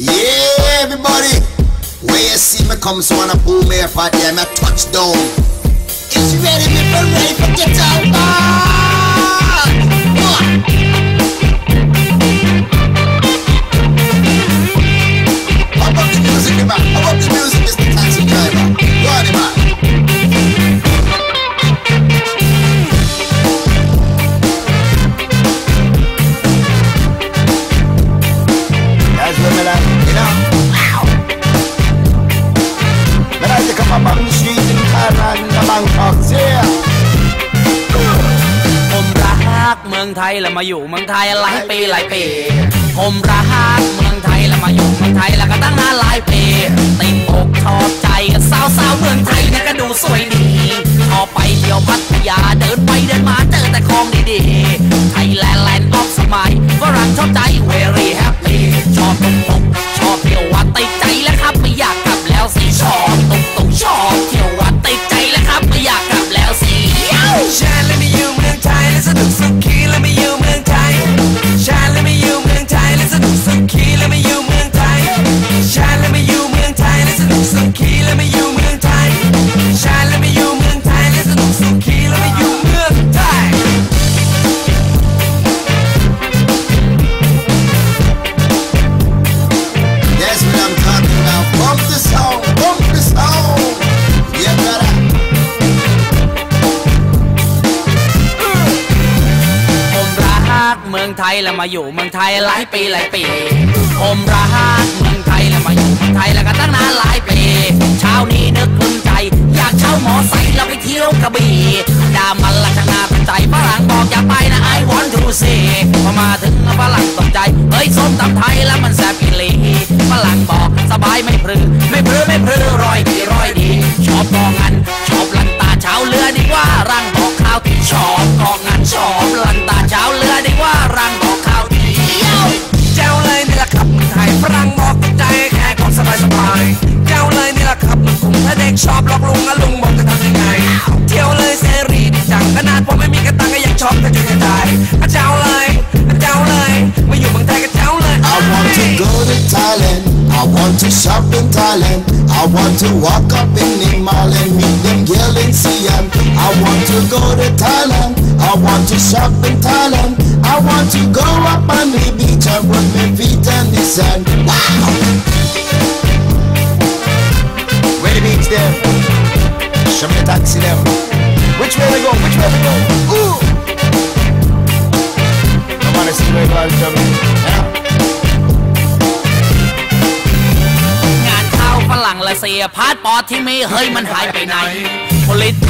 Yeah, everybody. Where you see me come, so wanna pull me up out there, my touchdown. Is ready, for ready for get out. Ah! เมืองไทยแล้วมาอยู่เมืองไทยหลายปีหลายปีผมรักเมืองไทยแล้วมาอยู่เมืองไทยแล้วก็ตั้งนานหลายปีติดอกชอบใจกับสาวสาวๆเมืองไทยเนี่ยก็ดูสวยดีพอไปเที่ยวพัทยาเดินไปเดินมาเจอแต่ของดีๆไทยแลนด์แลนด์ออฟสมัยฝรั่งชอบใจเวร กเมืองไทยแล้วมาอยู่เมืองไทยหลายปีหลายปี ผมรักเมืองไทยแล้วมาอยู่เมืองไทยแล้วก็ตั้งนานหลายปี เช้านี้นึกครึ้มใจอยากเช่าหมอไซค์แล้วไปเที่ยวกระบี่ดามันละช่างน่าสนใจฝรั่งบอกอย่าไปนะไอ้วอนทูซีพอมาถึงฝรั่งตกใจเฮ้ยส้มตำไทยแล้วมันแซ่บอีหลีฝรั่งบอกสบายไม่พรือไม่พรือไม่พรือรอยดีรอยดีชอบกองงันชอบลันตาเช้าเรือดีกว่าร่าง อบหลอกลุงอะลุงบอกจะทำยังไง เที่ยวเลยเสรีดีจังขนาดผมไม่มีกระตังก็ยังชอบแต่จุดจะได้อะเจ้าเลยอะเจ้าเลยมาอยู่เมืองไทยก็เจ้าเลย I want to go to Thailand. I want to shop in Thailand. I want to walk up in the mall and meet them girl in Siam. I want to go to Thailand. I want to shop in Thailand. I want to go up on the beach and put my feet on the sand. Wow! Where the beach there? Show me the taxi there. Which way we go? Which way we go? Ooh! I wanna see where you are, show me. Yeah. งานเข้าฝรั่งละเสียพาสปอร์ตที่มีเฮ้ยมันหายไปไหน ผลิตไทยและ